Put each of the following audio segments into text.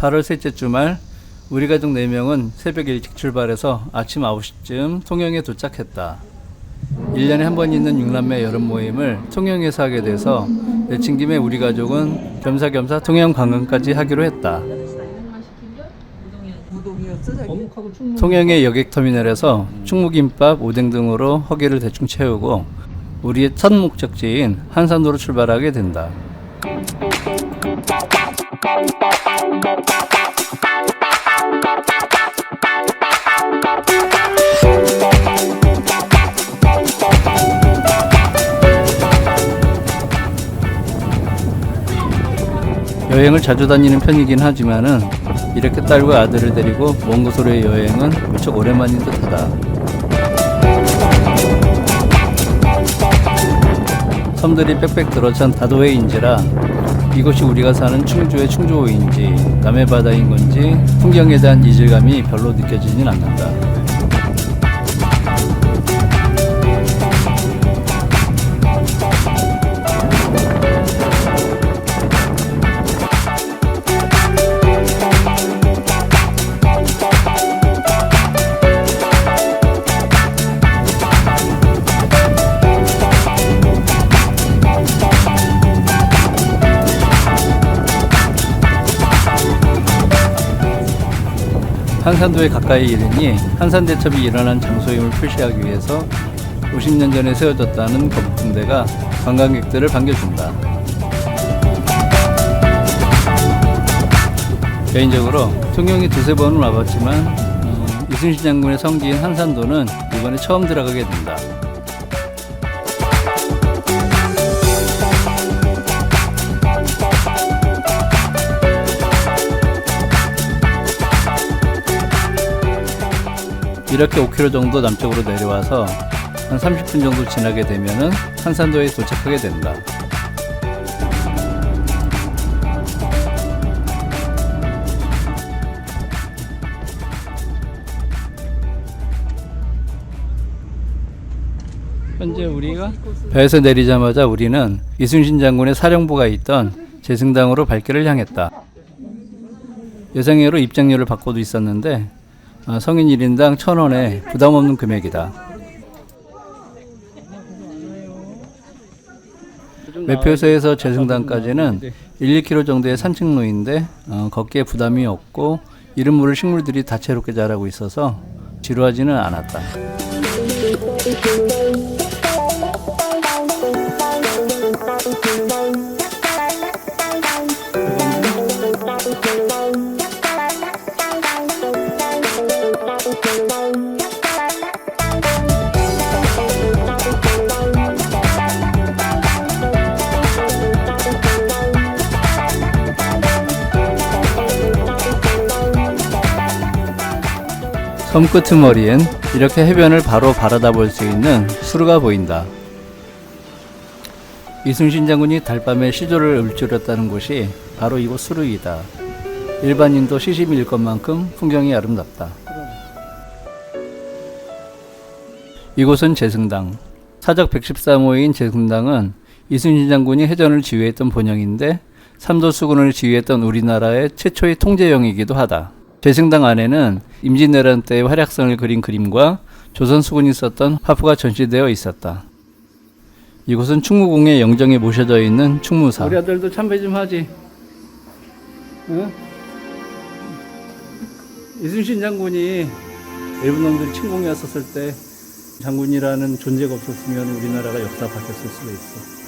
8월 셋째 주말 우리 가족 4명은 새벽 일찍 출발해서 아침 9시쯤 통영에 도착했다. 1년에 한 번 있는 육남매 여름 모임을 통영에서 하게 돼서 내친 김에 우리 가족은 겸사겸사 통영 관광까지 하기로 했다. 통영의 여객터미널에서 충무김밥, 오뎅 등으로 허기를 대충 채우고 우리의 첫 목적지인 한산도로 출발하게 된다. 여행을 자주 다니는 편이긴 하지만은 이렇게 딸과 아들을 데리고 먼 곳으로의 여행은 무척 오랜만인 듯하다. 섬들이 빽빽 들어찬 다도해인지라 이곳이 우리가 사는 충주의 충주호인지 남해 바다인 건지 풍경에 대한 이질감이 별로 느껴지진 않는다. 한산도에 가까이 이르니 한산대첩이 일어난 장소임을 표시하기 위해서 50년 전에 세워졌다는 거북등대가 관광객들을 반겨준다. 개인적으로 통영에 두세 번은 와봤지만 음, 이순신 장군의 성지인 한산도는 이번에 처음 들어가게 된다. 이렇게 5km 정도 남쪽으로 내려와서 한 30분 정도 지나게 되면은 한산도에 도착하게 된다. 현재 우리가 배에서 내리자마자 우리는 이순신 장군의 사령부가 있던 재승당으로 발길을 향했다. 여성회로 입장료를 받고도 있었는데 아, 성인 1인당 1,000원에 부담 없는 금액이다. 매표소에서 재승당까지는 1, 2km 정도의 산책로인데 어, 걷기에 부담이 없고 이름 모를 식물들이 다채롭게 자라고 있어서 지루하지는 않았다. 섬 끄트머리엔 이렇게 해변을 바로 바라다 볼 수 있는 수루가 보인다. 이순신 장군이 달밤에 시조를 읊조렸다는 곳이 바로 이곳 수루이다. 일반인도 시심일 것만큼 풍경이 아름답다. 이곳은 재승당. 사적 113호인 재승당은 이순신 장군이 해전을 지휘했던 본영인데 삼도 수군을 지휘했던 우리나라의 최초의 통제영이기도 하다. 재승당 안에는 임진왜란 때의 활약성을 그린 그림과 조선 수군이 썼던 화푸가 전시되어 있었다. 이곳은 충무공의 영정에 모셔져 있는 충무사. 우리 아들도 참배 좀 하지. 응? 이순신 장군이 일본 놈들이 침공해 왔었을 때 장군이라는 존재가 없었으면 우리나라가 역사 바뀌었을 수가 있어.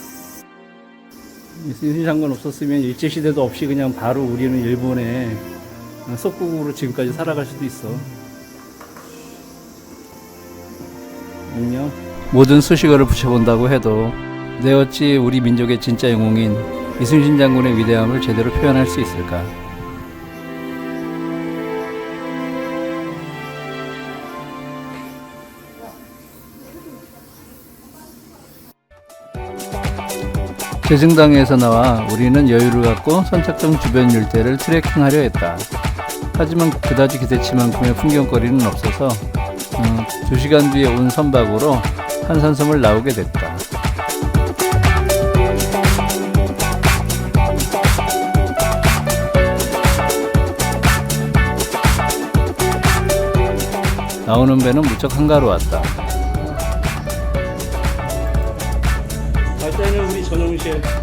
이순신 장군 없었으면 일제시대도 없이 그냥 바로 우리는 일본에 속국으로 지금까지 살아갈 수도 있어. 안녕. 모든 수식어를 붙여본다고 해도 내 어찌 우리 민족의 진짜 영웅인 이순신 장군의 위대함을 제대로 표현할 수 있을까? 개증당에서 나와 우리는 여유를 갖고 선착장 주변 일대를 트레킹하려 했다. 하지만 그다지 기대치만큼의 풍경거리는 없어서 음, 2시간 뒤에 온 선박으로 한산섬을 나오게 됐다. 나오는 배는 무척 한가로웠다. 우리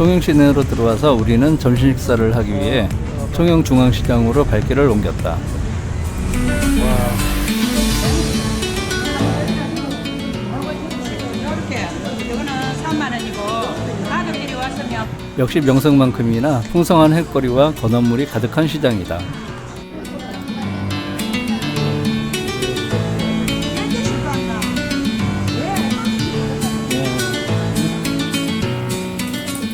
통영 시내로 들어와서 우리는 점심 식사를 하기 위해 통영 중앙시장으로 발길을 옮겼다. 이렇게 이거는 3만 원이고 가족들이 왔으면 역시 명성만큼이나 풍성한 횟거리와 건어물이 가득한 시장이다.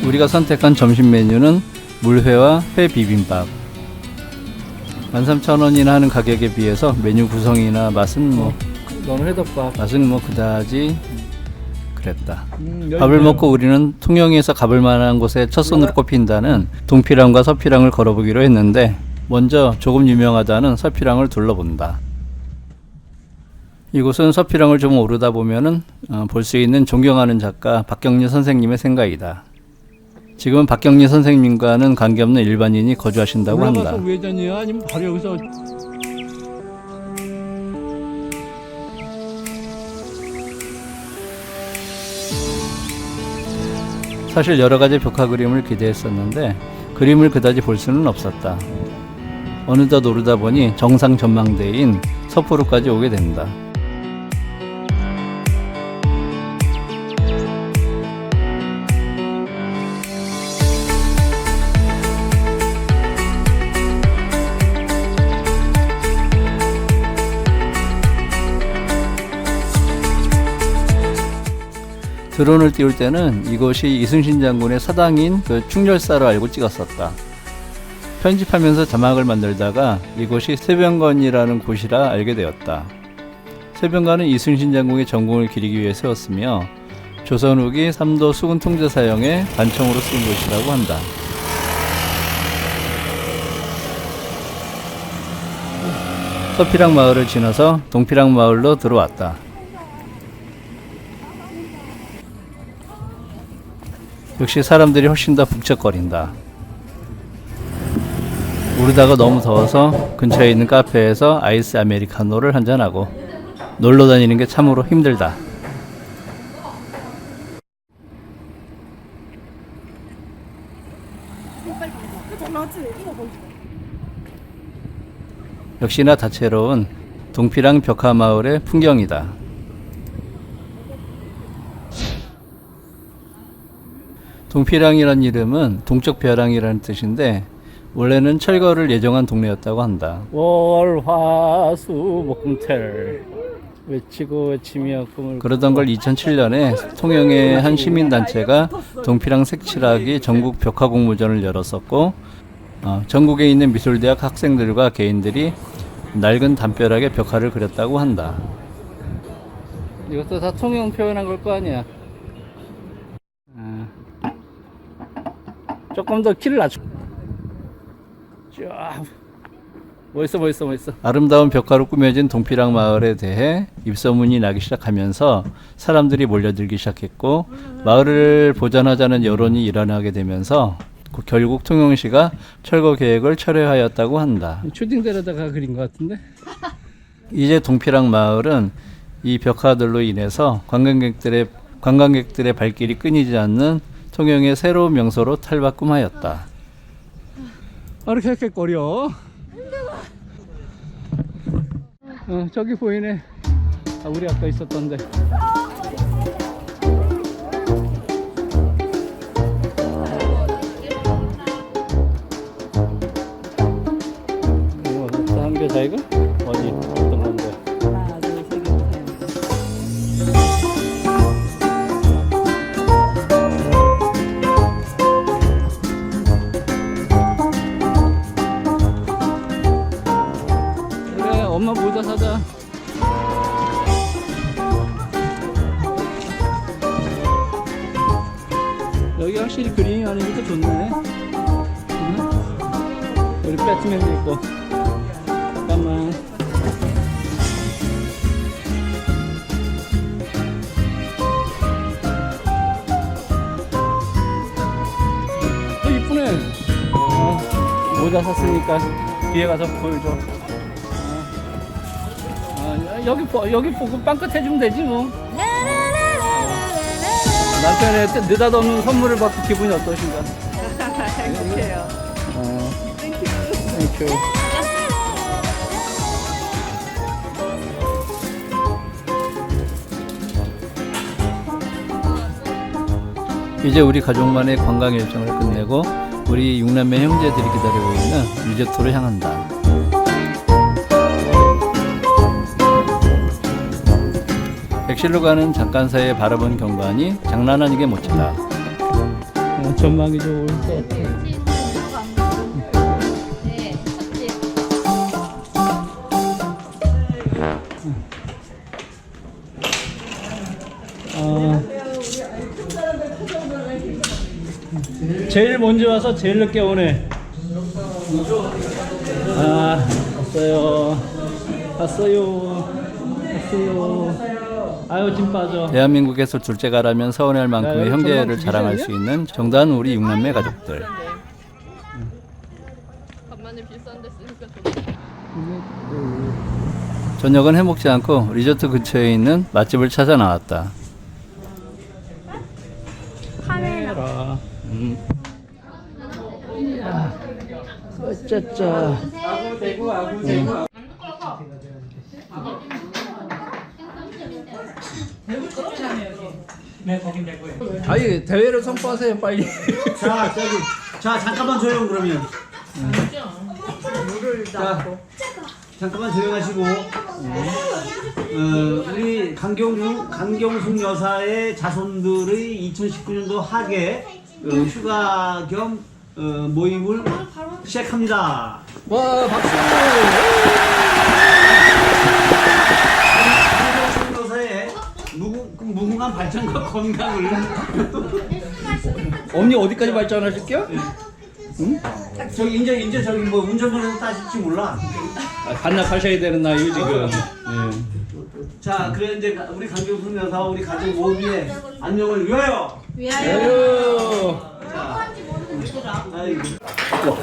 우리가 선택한 점심 메뉴는 물회와 회 비빔밥. 13,000원이나 하는 가격에 비해서 메뉴 구성이나 맛은 뭐 너는 회덮밥 맛은 뭐 그다지 그랬다. 음, 밥을 먹고 우리는 통영에서 가볼 만한 곳에 첫 손으로 꼽힌다는 동피랑과 서피랑을 걸어보기로 했는데 먼저 조금 유명하다는 서피랑을 둘러본다. 이곳은 서피랑을 좀 오르다 보면은 어, 볼수 있는 존경하는 작가 박경리 선생님의 생가이다. 지금은 박경리 선생님과는 관계없는 일반인이 거주하신다고 한다. 올라가서 외전이야 아니면 바로 여기서 사실 여러 가지 벽화 그림을 기대했었는데 그림을 그다지 볼 수는 없었다. 어느덧 오르다 보니 정상 전망대인 서포로까지 오게 된다. 드론을 띄울 때는 이것이 이순신 장군의 사당인 그 충렬사로 알고 찍었었다. 편집하면서 자막을 만들다가 이곳이 세병관이라는 곳이라 알게 되었다. 세병관은 이순신 장군의 전공을 기리기 위해 세웠으며 조선 후기 삼도 수군 통제 사형의 관청으로 쓰인 곳이라고 한다. 서피랑 마을을 지나서 동피랑 마을로 들어왔다. 역시 사람들이 훨씬 더 북적거린다. 오르다가 너무 더워서 근처에 있는 카페에서 아이스 아메리카노를 한잔하고 놀러 다니는 게 참으로 힘들다. 역시나 다채로운 동피랑 벽화 마을의 풍경이다. 동피랑이란 이름은 동쪽 벼랑이라는 뜻인데 원래는 철거를 예정한 동네였다고 한다. 월화수목금태를 외치고 외치며 꿈을 그러던 걸 2007년에 통영의 한 시민단체가 동피랑 색칠하기 전국 벽화 공모전을 열었었고 어, 전국에 있는 미술대학 학생들과 개인들이 낡은 담벼락에 벽화를 그렸다고 한다. 이것도 다 통영 표현한 걸 거 아니야. 조금 더 키를 낮춰. 쫙. 멋있어, 멋있어, 멋있어. 아름다운 벽화로 꾸며진 동피랑 마을에 대해 입소문이 나기 시작하면서 사람들이 몰려들기 시작했고, 마을을 보전하자는 여론이 일어나게 되면서 그 결국 통영시가 철거 계획을 철회하였다고 한다. 초딩들에다가 그린 것 같은데 이제 동피랑 마을은 이 벽화들로 인해서 관광객들의 관광객들의 발길이 끊이지 않는 통영의 새로운 명소로 탈바꿈하였다. 아 이렇게 이렇게 거려 어 저기 보이네 아 우리 아까 있었던데 이거 한개다 이거? 어디 엄마 모자 사자. 여기 확실히 그림이 많은 것도 좋네. 응? 여기 배트맨도 있고. 잠깐만. 어, 이쁘네. 아, 모자 샀으니까 뒤에 가서 보여줘. 여기 보, 여기 보고 빵긋 해주면 되지 뭐. 남편의 뜻 느닷없는 선물을 받고 기분이 어떠신가? 행복해요. 어. 땡큐. 이제 우리 가족만의 관광 일정을 끝내고 우리 육남매 형제들이 기다리고 있는 리조트로 향한다. 백실로 가는 잠깐 사이에 바라본 경관이 장난 아니게 멋지다. 어, 전망이 좋을 것 같아. 어, 제일 먼저 와서 제일 늦게 오네. 아, 왔어요. 왔어요. 왔어요. 아유, 짐 빠져. 대한민국에서 둘째가라면 서운할 만큼의 야, 형제를 자랑할? 수 있는 정다은 우리 육남매 가족들. 간만에 비싼 데 쓰니까 좋다. 저녁은 해먹지 않고 리조트 근처에 있는 맛집을 찾아 나왔다. 카메라. 음. 아, 어쩌쩌. 아 니 대회를 선포하세요 빨리. 자, 저기, 자, 잠깐만 조용 그러면. 자, 잠깐만 조용하시고. 어, 우리 강경숙, 강경숙 여사의 자손들의 2019년도 하계 어, 휴가 겸 어, 모임을 시작합니다. 와 박수. 강경숙 여사의 무궁, 그 무궁한 발전과 건강을 언니 어디까지 발전하실게요? 저기 이제 이제 저기 뭐 운전면허 따실지 몰라. 아, 반납하셔야 되는 나이요 지금. 예. 자, 그래 이제 우리 강경숙 여사 우리 가족 모두의 안녕을 위하여. 아유. 아이고.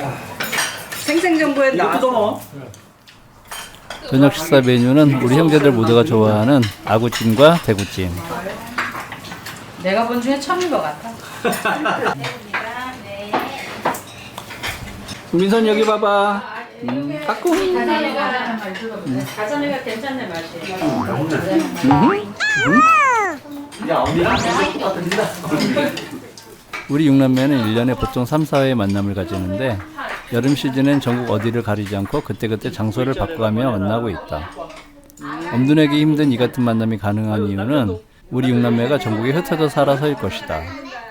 생생정보에 이것도 나왔어. 넣어. 저녁 식사 메뉴는 우리 형제들 모두가 좋아하는 아구찜과 대구찜. 내가 본 중에 처음인 것 같아. 민선 여기 봐봐. 음, 까꿍. 가자미가 괜찮네 맛이. 야, 언니랑. 우리 육남매는 1년에 보통 3, 4회의 만남을 가지는데 여름 시즌엔 전국 어디를 가리지 않고 그때그때 장소를 바꿔가며 만나고 있다. 엄둔에게 힘든 이 같은 만남이 가능한 이유는 우리 육남매가 전국에 흩어져 살아서일 것이다.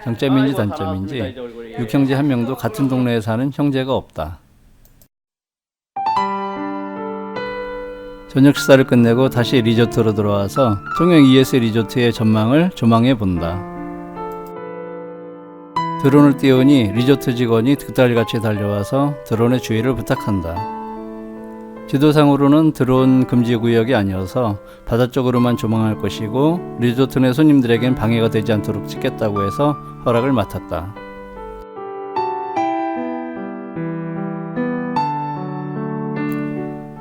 장점인지 단점인지 육형제 한 명도 같은 동네에 사는 형제가 없다. 저녁 식사를 끝내고 다시 리조트로 들어와서 통영 ES 리조트의 전망을 조망해 본다. 드론을 띄우니 리조트 직원이 득달같이 달려와서 드론의 주의를 부탁한다. 지도상으로는 드론 금지 구역이 아니어서 바다 쪽으로만 조망할 것이고 리조트 내 손님들에겐 방해가 되지 않도록 찍겠다고 해서 허락을 맡았다.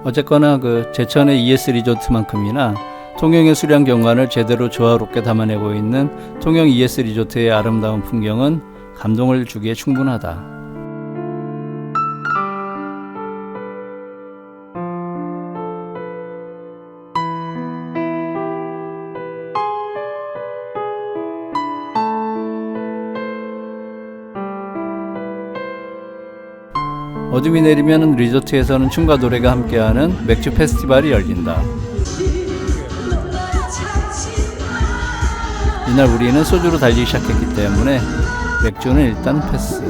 어쨌거나 그 제천의 ES 리조트만큼이나 통영의 수량 경관을 제대로 조화롭게 담아내고 있는 통영 ES 리조트의 아름다운 풍경은 감동을 주기에 충분하다. 어둠이 내리면 리조트에서는 춤과 노래가 함께하는 맥주 페스티벌이 열린다. 이날 우리는 소주로 달리기 시작했기 때문에 맥주는 일단 패스.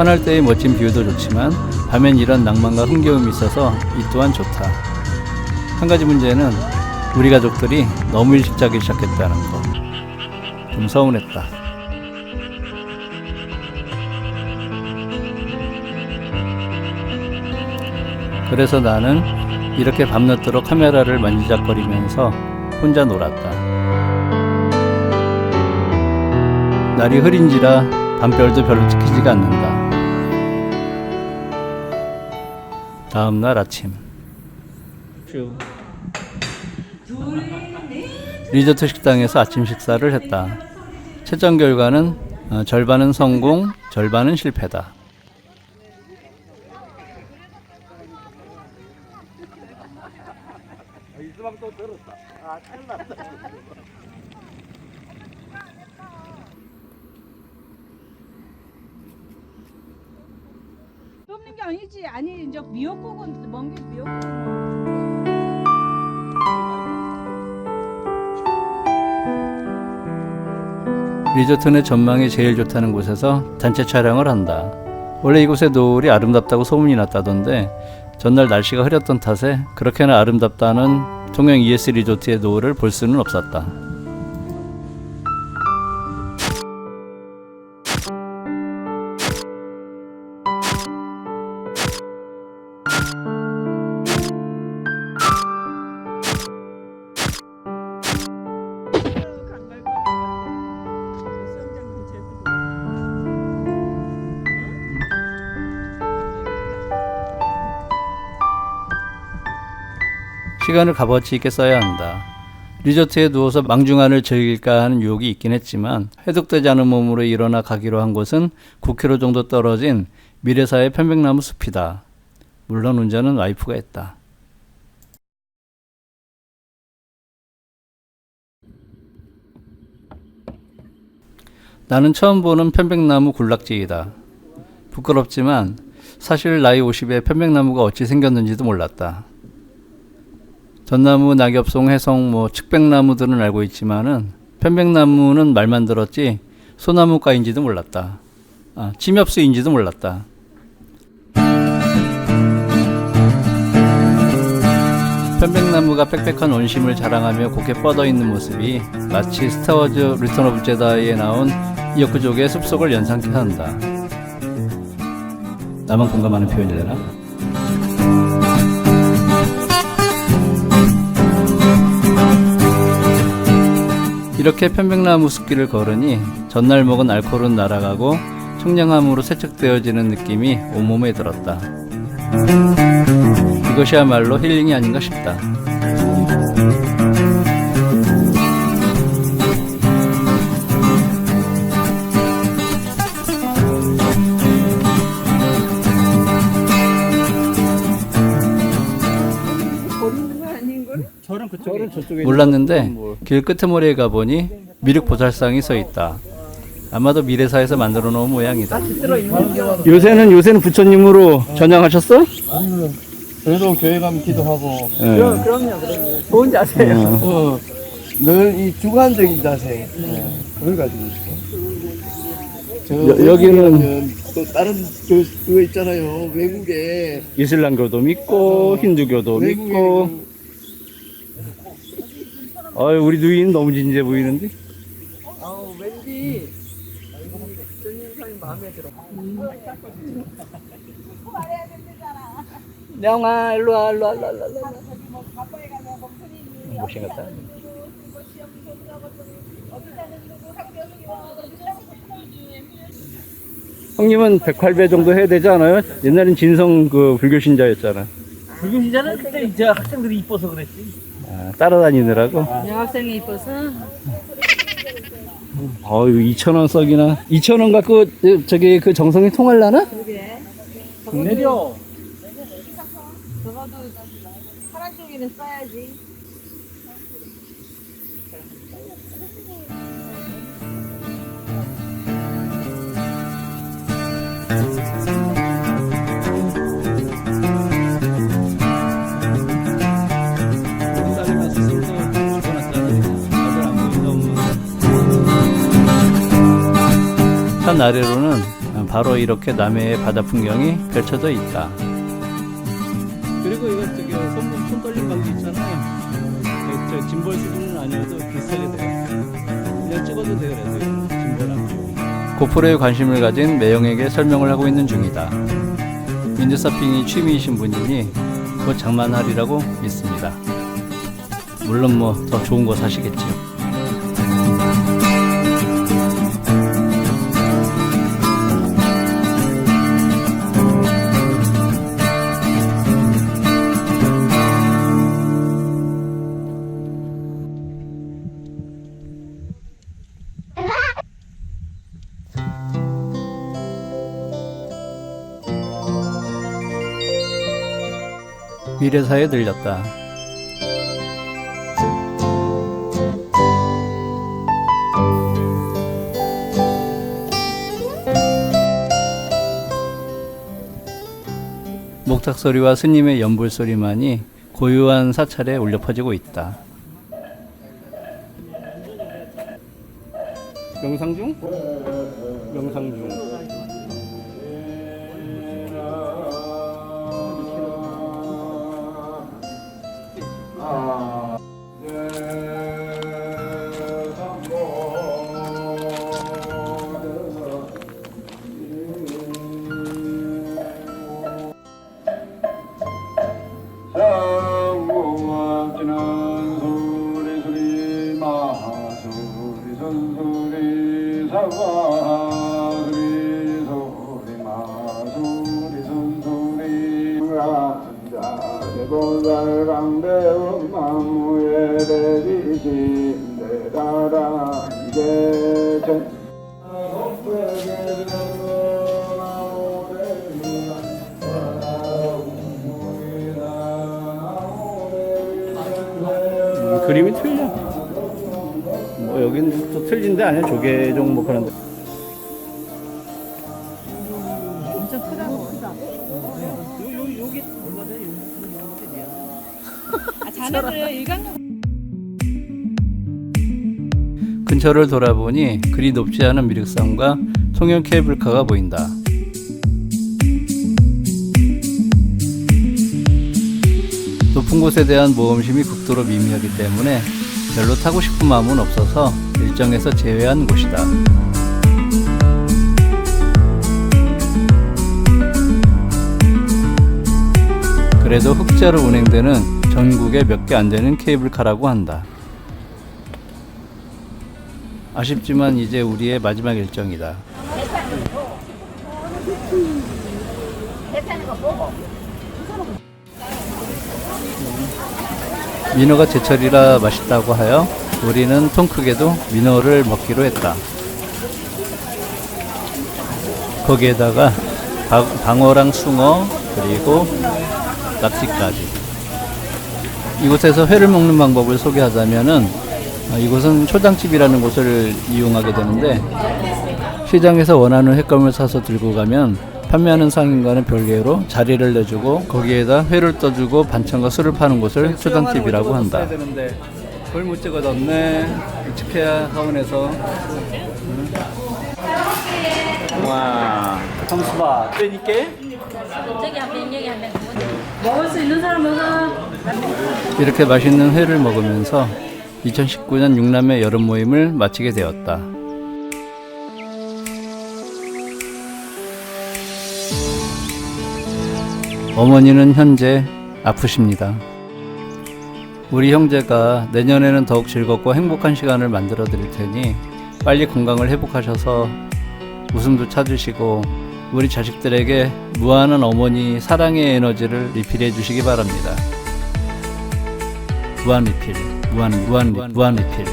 환할 때의 멋진 뷰도 좋지만 밤엔 이런 낭만과 흥겨움이 있어서 이 또한 좋다. 한 가지 문제는 우리 가족들이 너무 일찍 자기 시작했다는 거. 좀 서운했다. 그래서 나는 이렇게 밤늦도록 카메라를 만지작거리면서 혼자 놀았다. 날이 흐린지라 밤별도 별로 찍히지가 않는다. 다음 날 아침 리조트 식당에서 아침 식사를 했다. 채점 결과는 어, 절반은 성공, 절반은 실패다. 아니지. 아니 이제 미역국은 먼게 미역국. 리조트 내 전망이 제일 좋다는 곳에서 단체 촬영을 한다. 원래 이곳의 노을이 아름답다고 소문이 났다던데 전날 날씨가 흐렸던 탓에 그렇게나 아름답다는 통영 ES 리조트의 노을을 볼 수는 없었다. 시간을 값어치 있게 써야 한다. 리조트에 누워서 망중한을 즐길까 하는 유혹이 있긴 했지만 해독되지 않은 몸으로 일어나 가기로 한 곳은 9km 정도 떨어진 미래사의 편백나무 숲이다. 물론 운전은 와이프가 했다. 나는 처음 보는 편백나무 군락지이다. 부끄럽지만 사실 나이 50에 편백나무가 어찌 생겼는지도 몰랐다. 전나무, 낙엽송, 해송, 뭐 측백나무들은 알고 있지만은 편백나무는 말만 들었지 소나무과인지도 몰랐다. 아, 침엽수인지도 몰랐다. 편백나무가 빽빽한 원심을 자랑하며 곱게 뻗어 있는 모습이 마치 스타워즈 리턴 오브 제다이에 나온 이역구족의 숲속을 연상케 한다. 나만 공감하는 표현이 되나? 이렇게 편백나무 숲길을 걸으니 전날 먹은 알코올은 날아가고 청량함으로 세척되어지는 느낌이 온몸에 들었다. 이것이야말로 힐링이 아닌가 싶다. 몰랐는데 길 끄트머리에 가보니 미륵보살상이 서 있다. 아마도 미래사에서 만들어 놓은 모양이다. 요새는 요새는 부처님으로 전향하셨어? 저희도 교회 가면 기도하고 예. 그럼요, 그럼요. 좋은 자세예요. 어, 늘이 주관적인 자세 예, 그걸 가지고 있어. 저 여- 여기는- 또 다른 저 그거 있잖아요. 외국에 이슬람교도 믿고 힌두교도 외국에 어이 우리 누이는 너무 진지해 보이는데? 명아, 일로 와, 일로 와, 일로 와, 일로 와. 못생겼다. 형님은 108배 정도 해야 되지 않아요? 옛날엔 진성 그 불교 신자였잖아. 불교 신자는 그때 이제 학생들이 이뻐서 그랬지. 아, 따라다니느라고. 여학생이 이뻐서. 어유 2,000원 썩이나. 2,000원 갖고 저- 저기 그 정성이 통할라나? 내려. 적어도 파란 쪽에는 써야지. 산 아래로는 바로 이렇게 남해의 바다 풍경이 펼쳐져 있다. 그리고 이거 저기 손, 손 떨림 방지 있잖아요. 저, 저 짐벌 수준은 아니어도 비슷하게 돼요. 그냥 찍어도 돼요, 그래도 짐벌하고. 고프로에 관심을 가진 매형에게 설명을 하고 있는 중이다. 윈드서핑이 취미이신 분이니 곧 장만하리라고 믿습니다. 물론 뭐 더 좋은 거 사시겠지요. 미래사에 들렸다. 목탁 소리와 스님의 연불 소리만이 고요한 사찰에 울려 퍼지고 있다. 명상 중? 명상 중. 마소리 선소리 사바 소리 소리 마소리 만무에 대비신 대다라 여긴 또 틀린데 아니야 조계종 뭐 그런데. 자네들 일광욕 근처를 돌아보니 그리 높지 않은 미륵산과 통영 케이블카가 보인다. 높은 곳에 대한 모험심이 극도로 미미하기 때문에 별로 타고 싶은 마음은 없어서 일정에서 제외한 곳이다. 그래도 흑자로 운행되는 전국에 몇 개 안 되는 케이블카라고 한다. 아쉽지만 이제 우리의 마지막 일정이다. 민어가 제철이라 맛있다고 하여 우리는 통 크게도 민어를 먹기로 했다. 거기에다가 바- 방어랑 숭어 그리고 낙지까지. 이곳에서 회를 먹는 방법을 소개하자면은 어, 이곳은 초장집이라는 곳을 이용하게 되는데 시장에서 원하는 횟감을 사서 들고 가면 판매하는 상인과는 별개로 자리를 내주고 거기에다 회를 떠주고 반찬과 술을 파는 곳을 초장집이라고 한다. 그걸 못 찍어뒀네. 일찍해야 하원에서. 와, 성수봐. 빼니께? 먹을 수 있는 사람 먹어. 이렇게 맛있는 회를 먹으면서 2019년 육남의 여름 모임을 마치게 되었다. 어머니는 현재 아프십니다. 우리 형제가 내년에는 더욱 즐겁고 행복한 시간을 만들어 드릴 테니 빨리 건강을 회복하셔서 웃음도 찾으시고 우리 자식들에게 무한한 어머니 사랑의 에너지를 리필해 주시기 바랍니다. 무한 리필, 무한 무한 리- 무한 리필.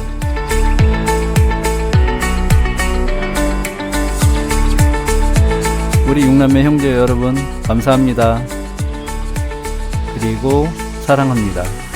우리 육남매 형제 여러분 감사합니다. 그리고 사랑합니다.